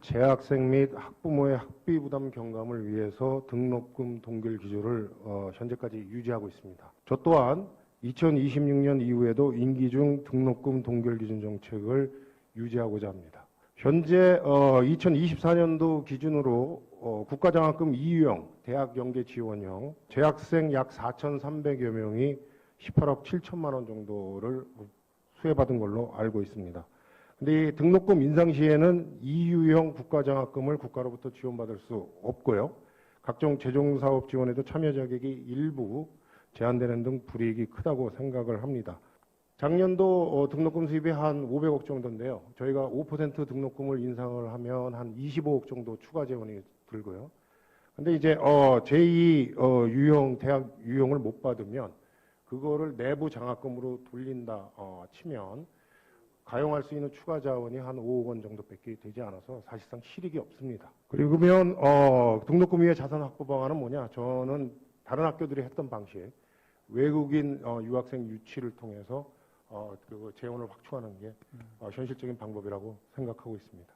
재학생 및 학부모의 학비 부담 경감을 위해서 등록금 동결 기조를 어, 현재까지 유지하고 있습니다. 저 또한 2026년 이후에도 임기 중 등록금 동결 기준 정책을 유지하고자 합니다. 현재 어, 2024년도 기준으로 어, 국가장학금 2유형 대학 연계 지원형 재학생 약 4,300여 명이 18억 7천만 원 정도를 수혜받은 걸로 알고 있습니다. 근데 이 등록금 인상 시에는 2유형 국가장학금을 국가로부터 지원받을 수 없고요. 각종 재정사업 지원에도 참여 자격이 일부 제한되는 등 불이익이 크다고 생각을 합니다. 작년도 어, 등록금 수입이 한 500억 정도인데요. 저희가 5% 등록금을 인상을 하면 한 25억 정도 추가 재원이 들고요. 근데 이제 어, 제2 어, 유형 대학 유형을 못 받으면 그거를 내부 장학금으로 돌린다 어, 치면 가용할 수 있는 추가 자원이 한 5억 원 정도밖에 되지 않아서 사실상 실익이 없습니다. 그리고면 어, 등록금 위에 자산 확보 방안은 뭐냐? 저는 다른 학교들이 했던 방식 외국인 어, 유학생 유치를 통해서 어, 그 재원을 확충하는 게 어, 현실적인 방법이라고 생각하고 있습니다.